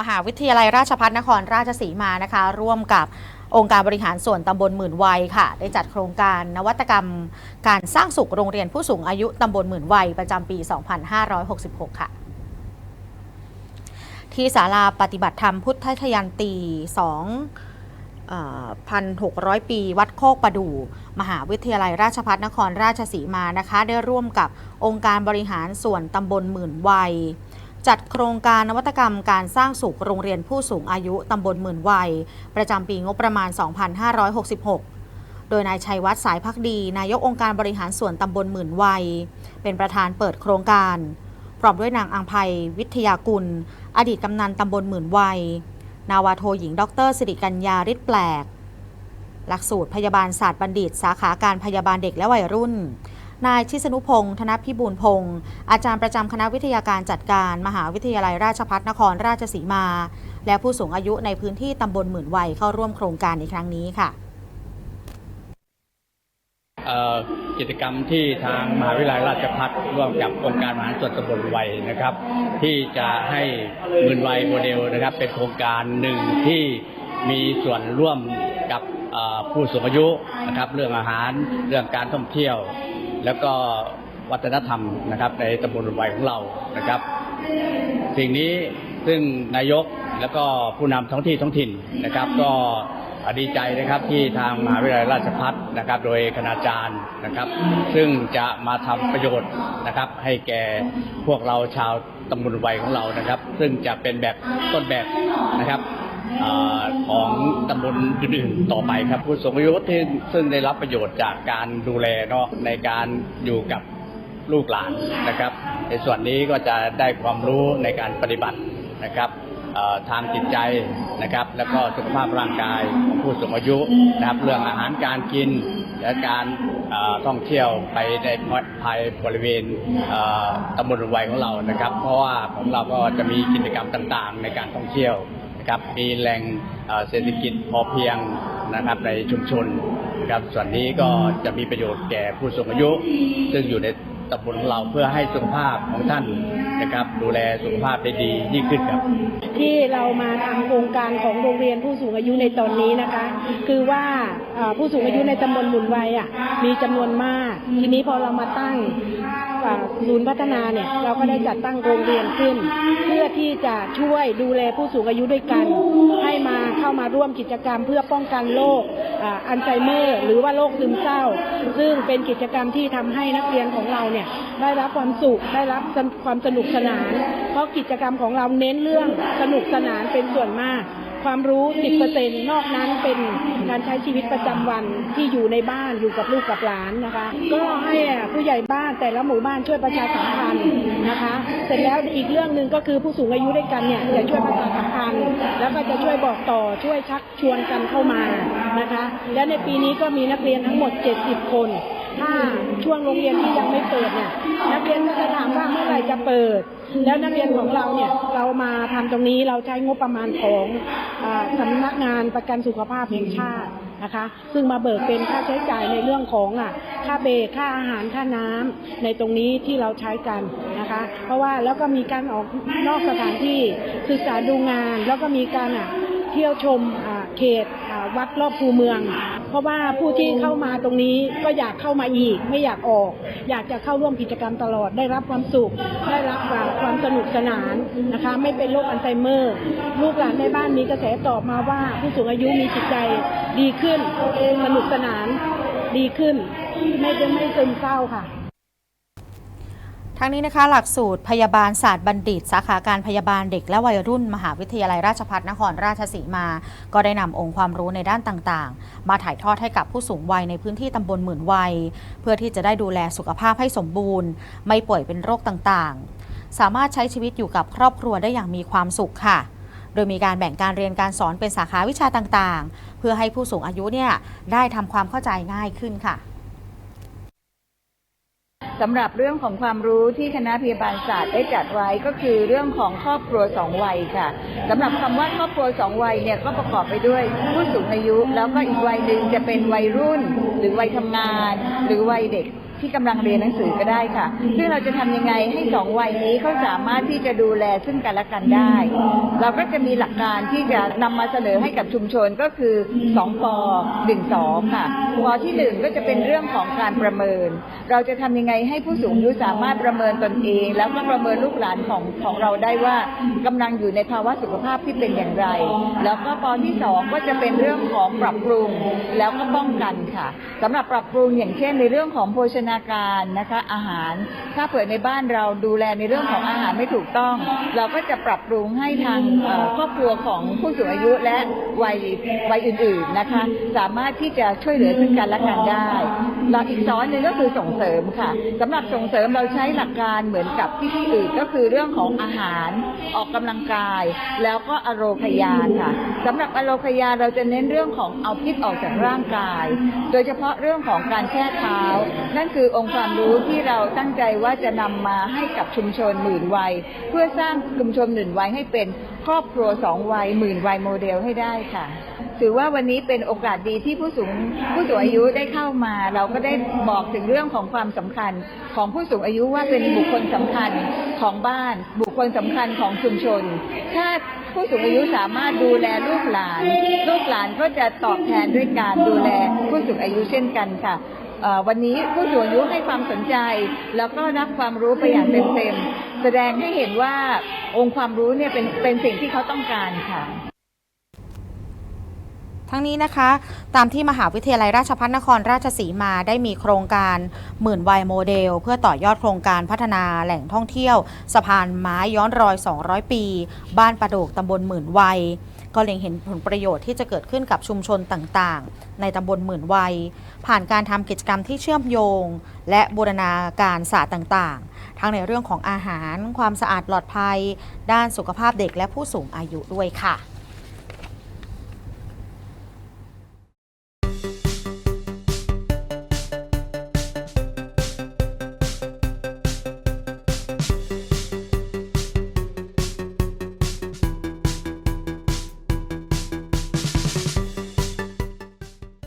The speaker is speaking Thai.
มหาวิทยาลัยราชภัฏนครราชสีมานะคะ ร่วมกับองค์การบริหารส่วนตำบลหมื่นวัยค่ะ ได้จัดโครงการนวัตกรรม การสร้างสุขโรงเรียนผู้สูงอายุตำบลหมื่นวัยประจำปี 2566 ค่ะ ที่ศาลาปฏิบัติธรรมพุทธทยันตี2พันหกร้อยปี วัดโคกประดู่มหาวิทยาลัยราชภัฏนครราชสีมานะคะ ได้ร่วมกับองค์การบริหารส่วนตำบลหมื่นวัย จัดโครงการนวัตกรรมการสร้างสุขโรงเรียนผู้สูงอายุตำบลหมื่นวัย ประจำปีงบประมาณ 2566 โดยนายชัยวัฒน์สายพักดี นายกองค์การบริหารส่วนตำบลหมื่นวัย เป็นประธานเปิดโครงการ พร้อมด้วยนางอังไพวิทยากุล อดีตกำนันตำบลหมื่นวัย นาวาโทหญิง ดรสิริกัญญาฤทธิ์แปลก หลักสูตรพยาบาลศาสตร์บัณฑิต สาขาการพยาบาลเด็กและวัยรุ่น นายชิสนุพงศ์ธนพิบูลพงศ์อาจารย์ประจำคณะวิทยาการจัดการ มหาวิทยาลัยราชภัฏนครราชสีมา และผู้สูงอายุในพื้นที่ตำบลหมื่นวัยเข้าร่วมโครงการในครั้งนี้ค่ะกิจกรรมที่ทางมหาวิทยาลัยราชภัฏร่วมกับองค์การมหาส่วนตำบลวัยนะครับ ที่จะให้หมื่นวัยโมเดลนะครับ เป็นโครงการหนึ่งที่มีส่วนร่วมกับผู้สูงอายุนะครับ เรื่องอาหารเรื่องการท่องเที่ยว แล้วก็วัฒนธรรมนะครับ ในตำบลวัยของเรานะครับ สิ่งนี้ซึ่งนายกแล้วก็ผู้นำท้องที่ท้องถิ่นนะครับ ก็ดีใจนะครับที่ทางมหาวิทยาลัยราชภัฏนะครับ โดยคณาจารย์นะครับ ซึ่งจะมาทำประโยชน์นะครับ ให้แก่พวกเราชาวตำบลวัยของเรานะครับ ซึ่งจะเป็นแบบต้นแบบนะครับ ของตำบลอื่นๆต่อไปครับผู้สูงอายุที่ซึ่งได้รับประโยชน์จากการดูแลเนาะในการอยู่กับลูกหลานนะครับ ในส่วนนี้ก็จะได้ความรู้ในการปฏิบัตินะครับทางจิตใจนะครับ แล้วก็สุขภาพร่างกายของผู้สูงอายุนะครับ เรื่องอาหารการกิน และการท่องเที่ยวไปในภายบริเวณตำบลวัยของเรานะครับ เพราะว่าของเราก็จะมีกิจกรรมต่างๆ ในการท่องเที่ยว นะครับมีแหล่งเศรษฐกิจพอเพียงนะครับในชุมชนครับส่วนนี้ก็จะมีประโยชน์แก่ผู้สูงอายุ ซึ่งอยู่ในตำบลของเราเพื่อให้สุขภาพของท่านนะครับ ดูแลสุขภาพได้ดียิ่งขึ้นครับ ที่เรามาทำโครงการของโรงเรียนผู้สูงอายุในตอนนี้นะคะ คือว่าผู้สูงอายุในตำบลหมุนวัยอะมีจำนวนมาก ทีนี้พอเรามาตั้ง อ่าศูนย์พัฒนาเนี่ยเราก็ได้จัดตั้งโรงเรียนขึ้น เพื่อที่จะช่วยดูแลผู้สูงอายุด้วยกัน ให้มาเข้ามาร่วมกิจกรรมเพื่อป้องกันโรคอัลไซเมอร์หรือว่าโรคซึมเศร้า ซึ่งเป็นกิจกรรมที่ทำให้นักเรียนของเราเนี่ยได้รับความสุขได้รับความสนุกสนาน เพราะกิจกรรมของเราเน้นเรื่องสนุกสนานเป็นส่วนมาก ความรู้ 10%นอกนั้นเป็นการใช้ชีวิตประจำวันที่อยู่ในบ้านอยู่กับลูกกับหลานนะคะ ก็ให้ผู้ใหญ่บ้านแต่ละหมู่บ้านช่วยประชาสัมพันธ์นะคะ เสร็จแล้วอีกเรื่องหนึ่งก็คือผู้สูงอายุด้วยกันเนี่ยจะช่วยประชาสัมพันธ์แล้วก็จะช่วยบอกต่อช่วยชักชวนกันเข้ามานะคะ และในปีนี้ก็มีนักเรียนทั้งหมด 70 คน ถ้าช่วงโรงเรียนที่ยังไม่เปิดเนี่ยนักเรียนก็จะถามว่าเมื่อไหร่จะเปิด แล้วนักเรียนของเราเนี่ยเรามาทำตรงนี้เราใช้งบประมาณของอาสำนักงานประกันสุขภาพแห่งชาตินะคะ ซึ่งมาเบิกเป็นค่าใช้จ่ายในเรื่องของอะค่าเบรกค่าอาหารค่าน้ำในตรงนี้ที่เราใช้กันนะคะ เพราะว่าแล้วก็มีการออกนอกสถานที่ศึกษาดูงาน แล้วก็มีการอะเที่ยวชมอ่า เขตวัดรอบภูเมือง เพราะว่าผู้ที่เข้ามาตรงนี้ก็อยากเข้ามาอีก ไม่อยากออก อยากจะเข้าร่วมกิจกรรมตลอดได้รับความสุข ได้รับความสนุกสนานนะคะ ไม่เป็นโรคอัลไซเมอร์ ลูกหลานในบ้านมีกระแสตอบมาว่า ผู้สูงอายุมีจิตใจดีขึ้นสนุกสนานดีขึ้น ไม่เป็นไม่ซึมเศร้าค่ะ ทั้งนี้นะคะหลักสูตรพยาบาลศาสตร์บัณฑิต สาขาการพยาบาลเด็กและวัยรุ่น มหาวิทยาลัยราชภัฏนครราชสีมา ก็ได้นำองค์ความรู้ในด้านต่างๆ มาถ่ายทอดให้กับผู้สูงวัยในพื้นที่ตำบลหมื่นวัย เพื่อที่จะได้ดูแลสุขภาพให้สมบูรณ์ ไม่ป่วยเป็นโรคต่างๆ สามารถใช้ชีวิตอยู่กับครอบครัวได้อย่างมีความสุขค่ะโดยมีการแบ่งการเรียนการสอนเป็นสาขาวิชาต่างๆ เพื่อให้ผู้สูงอายุเนี่ยได้ทำความเข้าใจง่ายขึ้นค่ะ สำหรับเรื่องของความรู้ที่คณะพยาบาลศาสตร์ได้จัดไว้ก็คือเรื่องของครอบครัวสองวัยค่ะสำหรับคำว่าครอบครัวสองวัยเนี่ยก็ประกอบไปด้วยผู้สูงอายุ แล้วก็อีกวัยหนึ่งจะเป็นวัยรุ่น หรือวัยทำงาน หรือวัยเด็ก ที่กำลังเรียนหนังสือก็ได้ค่ะ ซึ่งเราจะทำยังไงให้สองวัยนี้เขาสามารถที่จะดูแลซึ่งกันและกันได้ เราก็จะมีหลักการที่จะนำมาเสนอให้กับชุมชนก็คือ2ป1 2ค่ะปที่หนึ่งก็จะเป็นเรื่องของการประเมิน เราจะทำยังไงให้ผู้สูงอายุสามารถประเมินตนเอง แล้วก็ประเมินลูกหลานของของเราได้ว่ากำลังอยู่ในภาวะสุขภาพที่เป็นอย่างไร แล้วก็ปที่สองก็จะเป็นเรื่องของปรับปรุงแล้วก็ป้องกันค่ะสำหรับปรับปรุงอย่างเช่นในเรื่องของโภชนาการนะคะอาหาร ถ้าเผื่อในบ้านเราดูแลในเรื่องของอาหารไม่ถูกต้อง เราก็จะปรับปรุงให้ทางครอบครัวของผู้สูงอายุและวัยวัยอื่นๆนะคะ สามารถที่จะช่วยเหลือซึ่งกันและกันได้หลักอีกซ้อนหนึ่งก็คือส่งเสริมค่ะสำหรับส่งเสริมเราใช้หลักการเหมือนกับที่ที่อื่นก็คือเรื่องของอาหารออกกำลังกาย แล้วก็อโรคยาค่ะสำหรับอโรคยาเราจะเน้นเรื่องของเอาพิษออกจากร่างกาย โดยเฉพาะเรื่องของการแช่เท้านั่นคือองค์ความรู้ที่เราตั้งใจว่าจะนำมาให้กับชุมชนหมื่นวัย เพื่อสร้างชุมชนหมื่นวัยให้เป็นครอบครัวสองวัยหมื่นวัยโมเดลให้ได้ค่ะถือว่าวันนี้เป็นโอกาสดีที่ผู้สูงผู้สูงอายุได้เข้ามา เราก็ได้บอกถึงเรื่องของความสำคัญของผู้สูงอายุว่าเป็นบุคคลสำคัญของบ้าน บุคคลสำคัญของชุมชน ถ้าผู้สูงอายุสามารถดูแลลูกหลาน ลูกหลานก็จะตอบแทนด้วยการดูแลผู้สูงอายุเช่นกันค่ะ วันนี้ผู้สูงอายุให้ความสนใจ แล้วก็รับความรู้ไปอย่างเต็มๆ แสดงให้เห็นว่าองค์ความรู้เนี่ยเป็นเป็นสิ่งที่เขาต้องการค่ะทั้งนี้นะคะ ตามที่มหาวิทยาลัยราชภัฏนครราชสีมาได้มีโครงการหมื่นวัยโมเดล เพื่อต่อยอดโครงการพัฒนาแหล่งท่องเที่ยว สะพานไม้ย้อนรอย 200 ปี บ้านประโดกตำบลหมื่นวัย ก็เล็งเห็นผลประโยชน์ที่จะเกิดขึ้นกับชุมชนต่างๆ ในตำบลหมื่นวัย ผ่านการทำกิจกรรมที่เชื่อมโยง และบูรณาการศาสตร์ต่างๆ ทั้งในเรื่องของอาหาร ความสะอาดปลอดภัย ด้านสุขภาพเด็กและผู้สูงอายุด้วยค่ะ